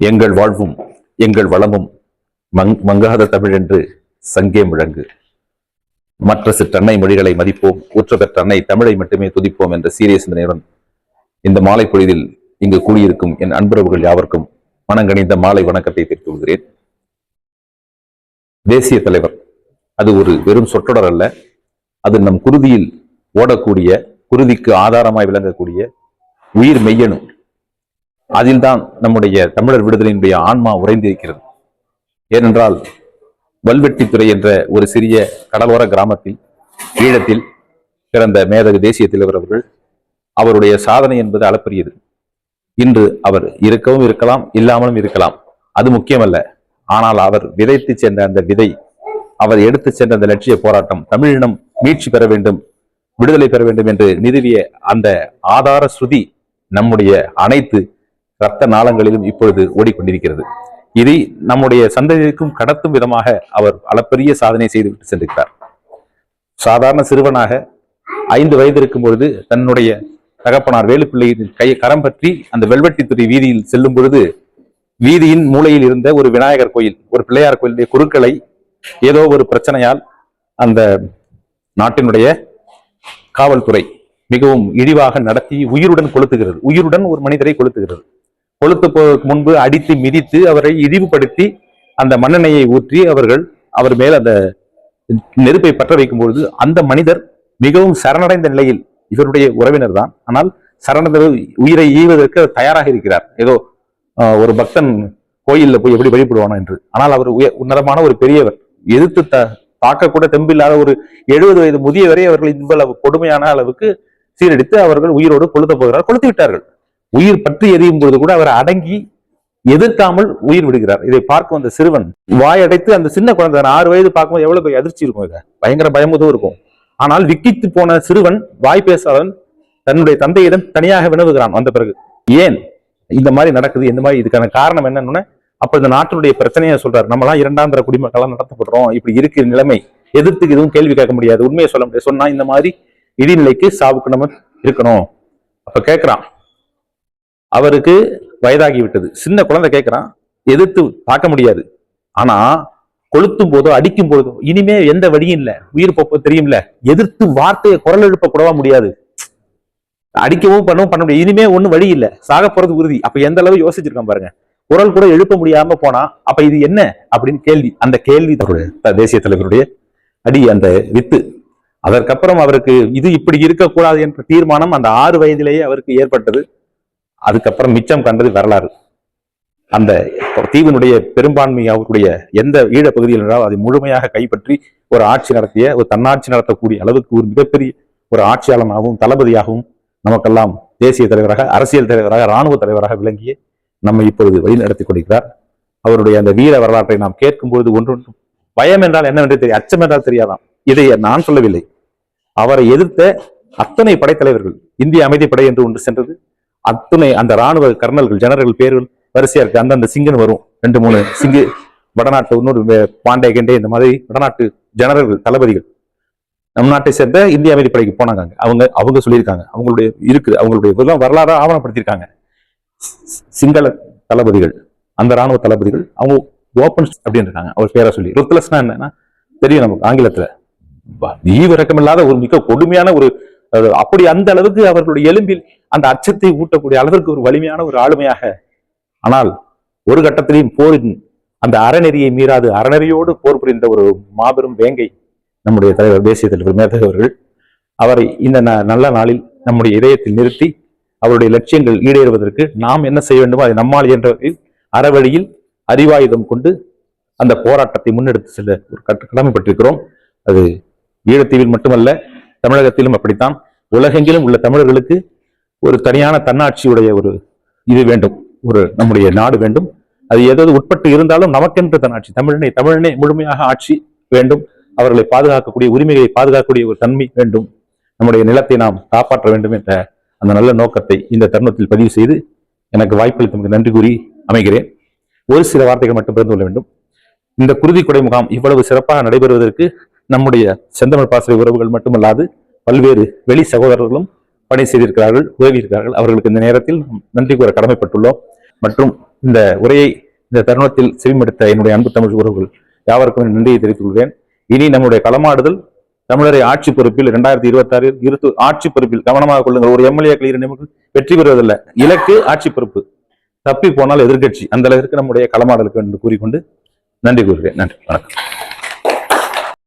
எங்கள் வாழ்வும் எங்கள் வளமும் மங் மங்காத தமிழ் என்று சங்கே முழங்கு. மற்ற சிற்றன்னை மொழிகளை மதிப்போம் ஊற்ற பெற்ற அன்னை தமிழை மட்டுமே துதிப்போம் என்ற சீரிய சிந்தனையுடன் இந்த மாலை பொழுதில் இங்கு கூடியிருக்கும் என் அன்புறவுகள் யாவருக்கும் மனங்கணிந்த மாலை வணக்கத்தை தெரிவித்துக் கொள்கிறேன். தேசிய தலைவர். அது ஒரு வெறும் சொற்றொடர் அல்ல. அது நம் குருதியில் ஓடக்கூடிய குருதிக்கு ஆதாரமாய் விளங்கக்கூடிய உயிர் மெய்யணு அதில்தான் நம்முடைய தமிழர் விடுதலையினுடைய ஆன்மா உறைந்திருக்கிறது. ஏனென்றால் வல்வெட்டித்துறை என்ற ஒரு சிறிய கடலோர கிராமத்தில் ஈழத்தில் பிறந்த மேதகு தேசிய தலைவர் அவர்கள் அவருடைய சாதனை என்பது அளப்பரியது. இன்று அவர் இருக்கவும் இருக்கலாம் இல்லாமலும் இருக்கலாம். அது முக்கியமல்ல. ஆனால் அவர் விதைத்து சென்ற அந்த விதை அவர் எடுத்து சென்ற அந்த லட்சிய போராட்டம் தமிழினம் மீட்சி பெற வேண்டும் விடுதலை பெற வேண்டும் என்று நிறுவிய அந்த ஆதார ஸ்ருதி நம்முடைய அனைத்து ரத்த நாளங்களிலும் இப்பொழுது ஓடிக்கொண்டிருக்கிறது. இதை நம்முடைய சந்ததிக்கும் கடத்தும் விதமாக அவர் அளப்பரிய சாதனை செய்துவிட்டு சென்றிருக்கிறார். சாதாரண சிறுவனாக ஐந்து வயது இருக்கும் பொழுது தன்னுடைய தகப்பனார் வேலுப்பிள்ளையின் கையை கரம் பற்றி அந்த வெல்வெட்டித்துறை வீதியில் செல்லும் பொழுது வீதியின் மூலையில் இருந்த ஒரு விநாயகர் கோயில் ஒரு பிள்ளையார் கோயிலுடைய குருக்களை ஏதோ ஒரு பிரச்சனையால் அந்த நாட்டினுடைய காவல்துறை மிகவும் இழிவாக நடத்தி உயிருடன் கொளுத்துகிறது. உயிருடன் ஒரு மனிதரை கொளுத்துகிறது. கொளுத்து போவதற்கு முன்பு அடித்து மிதித்து அவரை இழிவுபடுத்தி அந்த மண்ணெண்ணெயை ஊற்றி அவர்கள் அவர் மேல் அந்த நெருப்பை பற்ற வைக்கும் பொழுது அந்த மனிதர் மிகவும் சரணடைந்த நிலையில் இவருடைய உறவினர் தான். ஆனால் சரணடைந்த உயிரை ஈவதற்கு தயாராக இருக்கிறார். ஏதோ ஒரு பக்தன் கோயிலில் போய் எப்படி வழிபடுவானோ என்று. ஆனால் அவர் உய உன்னதமான ஒரு பெரியவர். எதிர்த்து த தாக்கக்கூட தெம்பில்லாத ஒரு எழுபது வயது முதியவரை அவர்கள் இவ்வளவு கொடுமையான அளவுக்கு சீரடித்து அவர்கள் உயிரோடு கொளுத்த போகிறார். கொளுத்து விட்டார்கள். உயிர் பற்றி எரியும் பொழுது கூட அவர் அடங்கி எதிர்க்காமல் உயிர் விடுகிறார். இதை பார்க்கும் அந்த சிறுவன் வாயடைத்து அந்த சின்ன குழந்தை ஆறு வயது பார்க்கும்போது எவ்வளவு பெரிய அதிர்ச்சி இருக்கும் இதை. பயங்கர பயமுதும் இருக்கும். ஆனால் விக்கித்து போன சிறுவன் வாய் பேசாதவன் தன்னுடைய தந்தையிடம் தனியாக வினவுகிறான். வந்த பிறகு ஏன் இந்த மாதிரி நடக்குது? இந்த மாதிரி இதுக்கான காரணம் என்னன்னு? அப்ப இந்த நாட்டினுடைய பிரச்சனையை சொல்றாரு. நம்மளாம் இரண்டாம் தர குடிமக்கள்லாம் நடத்தப்படுறோம். இப்படி இருக்கிற நிலைமை எதிர்த்து எதுவும் கேள்வி கேட்க முடியாது. உண்மையை சொல்ல முடியாது. சொன்னா இந்த மாதிரி இடிநிலைக்கு சாவுக்கு நம்ம இருக்கணும். அப்ப கேட்கிறான். அவருக்கு வயதாகி விட்டது சின்ன குழந்தை கேட்குறான் எதிர்த்து பார்க்க முடியாது. ஆனா கொளுத்தும் போதோ அடிக்கும் போதோ இனிமே எந்த வழியும் இல்ல. உயிர் போப்போ தெரியும்ல எதிர்த்து வார்த்தையை குரல் எழுப்ப கூடவா முடியாது. அடிக்கவும் பண்ணவும் பண்ண முடியாது. இனிமே ஒன்றும் வழி இல்ல. சாக போறது உறுதி. அப்ப எந்த அளவு யோசிச்சிருக்கான் பாருங்க. குரல் கூட எழுப்ப முடியாம போனா அப்ப இது என்ன அப்படின்னு கேள்வி. அந்த கேள்வி தேசிய தலைவருடைய அடி அந்த வித்து. அதற்கப்புறம் அவருக்கு இது இப்படி இருக்கக்கூடாது என்ற தீர்மானம் அந்த ஆறு வயதிலேயே அவருக்கு ஏற்பட்டது. அதுக்கப்புறம் மிச்சம் கண்டது வரலாறு. அந்த தீவினுடைய பெரும்பான்மை அவருடைய எந்த ஈழ பகுதியில் என்றால் அதை முழுமையாக கைப்பற்றி ஒரு ஆட்சி நடத்திய ஒரு தன்னாட்சி நடத்தக்கூடிய அளவுக்கு ஒரு மிகப்பெரிய ஒரு ஆட்சியாளனாகவும் தளபதியாகவும் நமக்கெல்லாம் தேசிய தலைவராக அரசியல் தலைவராக இராணுவ தலைவராக விளங்கிய நம்மை இப்பொழுது வழிநடத்தி கொண்டிருக்கிறார். அவருடைய அந்த வீர வரலாற்றை நாம் கேட்கும்போது ஒன்றொன்று பயம் என்றால் என்னவென்று தெரியும் அச்சம் என்றால் தெரியாதாம். இதை நான் சொல்லவில்லை. அவரை எதிர்த்த அத்தனை படைத்தலைவர்கள் இந்திய அமைதிப்படை என்று ஒன்று சென்றது. அத்துணை அந்த ராணுவ கர்னல்கள் ஜெனரல் பேர்கள் வரிசையா இருக்கு. அந்தந்த சிங்கன் வரும். ரெண்டு மூணு சிங்கு வடநாட்டு இன்னொரு பாண்டே கெண்டே இந்த மாதிரி வடநாட்டு ஜெனரல்கள் தளபதிகள். நம் நாட்டை சேர்ந்த இந்திய அமைதிப்படைக்கு போனாங்க அவங்க அவங்க சொல்லியிருக்காங்க. அவங்களுடைய இருக்குது அவங்களுடைய இதெல்லாம் வரலாறு ஆவணப்படுத்தியிருக்காங்க. சி- சிங்கள தளபதிகள் அந்த ராணுவ தளபதிகள் அவங்க ஓப்பன் அப்படின்னு இருக்காங்க. அவர் பேரை சொல்லி. ருத்லஸ்னா என்னன்னா தெரியும் நமக்கு ஆங்கிலத்துல. ஈவிரக்கமில்லாத ஒரு மிக கொடுமையான ஒரு அப்படி அந்த அளவுக்கு அவர்களுடைய எலும்பில் அந்த அச்சத்தை ஊட்டக்கூடிய அளவிற்கு ஒரு வலிமையான ஒரு ஆளுமையாக. ஆனால் ஒரு கட்டத்திலையும் போரின் அந்த அறநெறியை மீறாது அறநெறியோடு போர் புரிந்த ஒரு மாபெரும் வேங்கை நம்முடைய தலைவர் தேசிய தலைவர் மேதக அவர்கள் அவரை இந்த ந- நல்ல நாளில் நம்முடைய இதயத்தில் நிறுத்தி அவருடைய லட்சியங்கள் ஈடேறுவதற்கு நாம் என்ன செய்ய வேண்டுமோ அதை நம்மால் என்ற அறவழியில் அறிவாயுதம் கொண்டு அந்த போராட்டத்தை முன்னெடுத்து செல்ல ஒரு கட்ட கடமைப்பட்டிருக்கிறோம். அது ஈழத்தீவில் மட்டுமல்ல தமிழகத்திலும் அப்படித்தான். உலகெங்கிலும் உள்ள தமிழர்களுக்கு ஒரு தனியான தன்னாட்சியுடைய ஒரு இது வேண்டும் ஒரு நம்முடைய நாடு வேண்டும். அது ஏதாவது உட்பட்டு இருந்தாலும் நமக்கென்று தன்னாட்சி தமிழனை தமிழனை முழுமையாக ஆட்சி வேண்டும். அவர்களை பாதுகாக்கக்கூடிய உரிமைகளை பாதுகாக்கக்கூடிய ஒரு தன்மை வேண்டும். நம்முடைய நிலத்தை நாம் காப்பாற்ற வேண்டும் என்ற அந்த நல்ல நோக்கத்தை இந்த தருணத்தில் பதிவு செய்து எனக்கு வாய்ப்பளித்தமைக்கு நன்றி கூறி அமைகிறேன். ஒரு சில வார்த்தைகள் மட்டும் பகிர்ந்து கொள்ள வேண்டும். இந்த குருதி கொடை முகாம் இவ்வளவு சிறப்பாக நடைபெறுவதற்கு நம்முடைய செந்தமிழ் பாசறை உறவுகள் மட்டுமல்லாது பல்வேறு வெளி சகோதரர்களும் பணி செய்திருக்கிறார்கள் உதவி இருக்கிறார்கள். அவர்களுக்கு இந்த நேரத்தில் நன்றி கூற கடமைப்பட்டுள்ளோம். மற்றும் இந்த உரையை இந்த தருணத்தில் செவிமடுத்த என்னுடைய அன்பு தமிழ் உறவுகள் யாவருக்கும் நன்றியை தெரிவித்துக் கொள்கிறேன் இனி நம்முடைய களமாடுதல் தமிழரை ஆட்சி பொறுப்பில் இரண்டாயிரத்தி இருபத்தி ஆறு இருத்து ஆட்சி பொறுப்பில் கவனமாக கொள்ளுங்கள். ஒரு எம்எல்ஏக்கள் இரு நிமிடம் வெற்றி பெறுவதில்ல. இலக்கு ஆட்சி பொறுப்பு. தப்பி போனால் எதிர்க்கட்சி. அந்த அளவிற்கு நம்முடைய களமாடலுக்கு என்று கூறிக்கொண்டு நன்றி கூறுகிறேன். நன்றி. வணக்கம்.